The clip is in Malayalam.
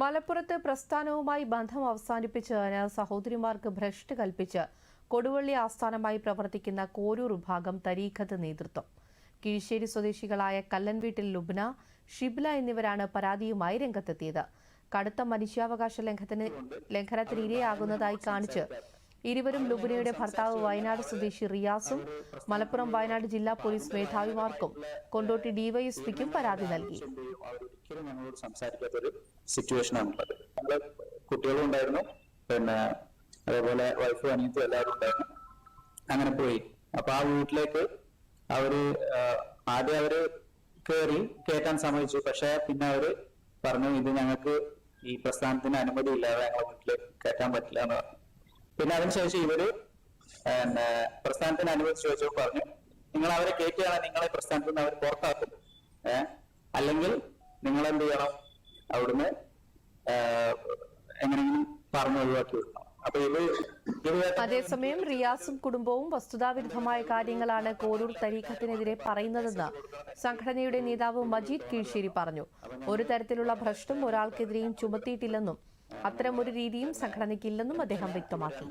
മലപ്പുറത്ത് പ്രസ്ഥാനവുമായി ബന്ധം അവസാനിപ്പിച്ചതിന് സഹോദരിമാർക്ക് ഭ്രഷ്ട് കൽപ്പിച്ച് കൊടുവള്ളി ആസ്ഥാനമായി പ്രവർത്തിക്കുന്ന കോരൂർ വിഭാഗം തരീഖത്ത് നേതൃത്വം. കീഴ്ശ്ശേരി സ്വദേശികളായ കല്ലൻവീട്ടിൽ ലുബ്ന ഷിബ്ല എന്നിവരാണ് പരാതിയുമായി രംഗത്തെത്തിയത്. കടുത്ത മനുഷ്യാവകാശ ലംഘനത്തിന് ലംഘനത്തിന് ഇരയാകുന്നതായി കാണിച്ച് ഇരുവരും ലുബിനയുടെ ഭർത്താവ് വയനാട് സ്വദേശി റിയാസും മലപ്പുറം വയനാട് ജില്ലാ പോലീസ് മേധാവിമാർക്കും കൊണ്ടോട്ടി ഡിവൈഎസ്പിക്കും പരാതി നൽകി. ഞങ്ങളോട് സിറ്റുവേഷൻ പിന്നെ അതേപോലെ വൈഫും അനിയത്തും എല്ലാവരും ഉണ്ടായിരുന്നു. അങ്ങനെ പോയി. അപ്പൊ ആ വീട്ടിലേക്ക് അവർ ആദ്യം അവർ കേറി കേറ്റാൻ സമ്മതിച്ചു. പക്ഷെ പിന്നെ അവർ പറഞ്ഞു ഇത് ഞങ്ങൾക്ക് ഈ പ്രസ്ഥാനത്തിന് അനുമതി ഇല്ലാതെ ഞങ്ങളെ വീട്ടിൽ കയറ്റാൻ പറ്റില്ല എന്ന് പറഞ്ഞു. പിന്നെ അതിനുശേഷം ഇവർ പ്രസ്ഥാനത്തിന് അനുമതി ചോദിച്ചു പറഞ്ഞു നിങ്ങൾ അവരെ കയറ്റുകയാണ് നിങ്ങളെ പ്രസ്ഥാനത്തിൽ നിന്ന് അവർ പുറത്താക്കും ഏഹ് അല്ലെങ്കിൽ നിങ്ങൾ എന്ത് ചെയ്യണം? അവിടുന്ന് എങ്ങനെയെങ്കിലും പറഞ്ഞു ഒഴിവാക്കി വിടണം. അതേസമയം റിയാസും കുടുംബവും വസ്തുതാവിരുദ്ധമായ കാര്യങ്ങളാണ് കോരൂർ തരീഖത്തിനെതിരെ പറയുന്നതെന്ന് സംഘടനയുടെ നേതാവ് മജീദ് കീഴ്ശേരി പറഞ്ഞു. ഒരു തരത്തിലുള്ള ഭ്രഷ്ടും ഒരാൾക്കെതിരെയും ചുമത്തിയിട്ടില്ലെന്നും അത്തരമൊരു രീതിയും സംഘടനയ്ക്കില്ലെന്നും അദ്ദേഹം വ്യക്തമാക്കി.